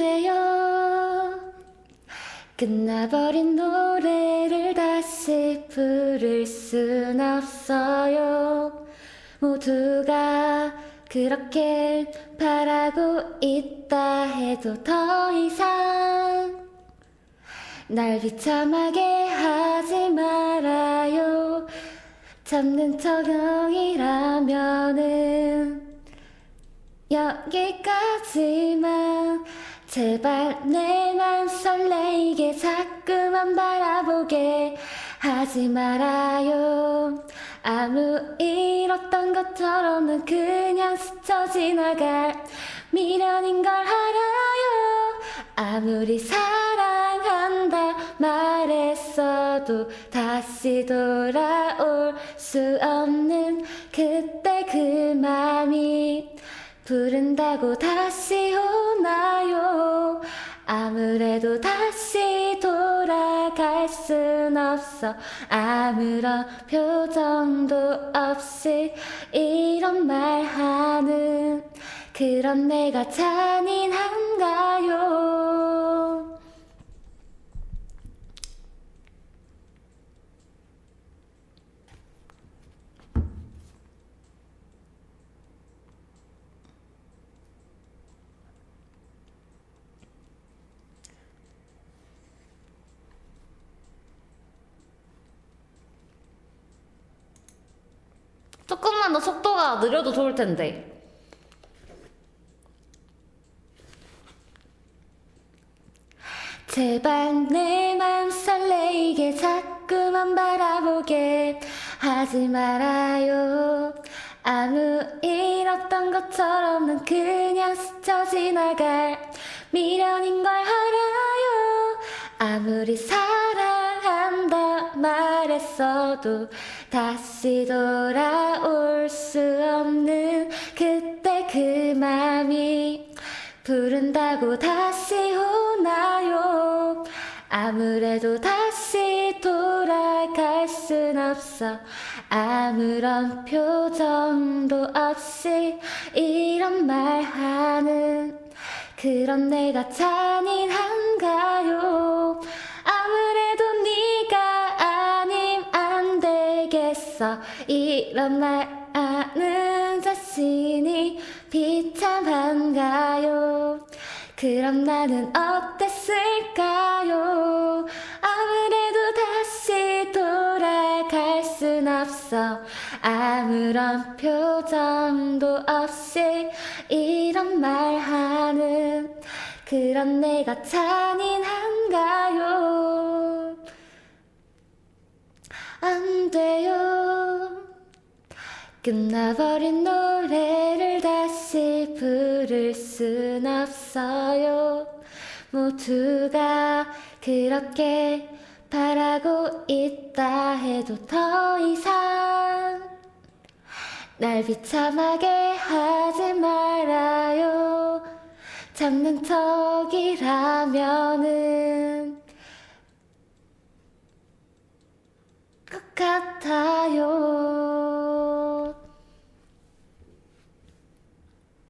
돼요. 끝나버린 노래를 다시 부를 순 없어요. 모두가 그렇게 바라고 있다 해도 더 이상 날 비참하게 하지 말아요. 잡는 척영이라면은 여기까지만 제발 내 맘 설레이게 자꾸만 바라보게 하지 말아요. 아무 일 없던 것처럼은 그냥 스쳐 지나갈 미련인 걸 알아요. 아무리 사랑한다 말했어도 다시 돌아올 수 없는 그때 그 맘이 부른다고 다시 오나요? 아무래도 다시 돌아갈 순 없어 아무런 표정도 없이 이런 말 하는 그런 내가 잔인한가요? 조금만 더 속도가 느려도 좋을 텐데. 제발 내 맘 설레이게 자꾸만 바라보게 하지 말아요. 아무 일 없던 것처럼은 그냥 스쳐 지나갈 미련인 걸 알아요. 아무리 사랑한다 말했어도 다시 돌아올 수 없는 그때 그 맘이 부른다고 다시 오나요? 아무래도 다시 돌아갈 순 없어 아무런 표정도 없이 이런 말 하는 그런 내가 잔인한 되겠어 이런 말 하는 자신이 비참한가요? 그럼 나는 어땠을까요? 아무래도 다시 돌아갈 순 없어 아무런 표정도 없이 이런 말 하는 그런 내가 잔인한가요? 안 돼요. 끝나버린 노래를 다시 부를 순 없어요. 모두가 그렇게 바라고 있다 해도 더 이상 날 비참하게 하지 말아요. 잡는 척이라면은 것 같아요.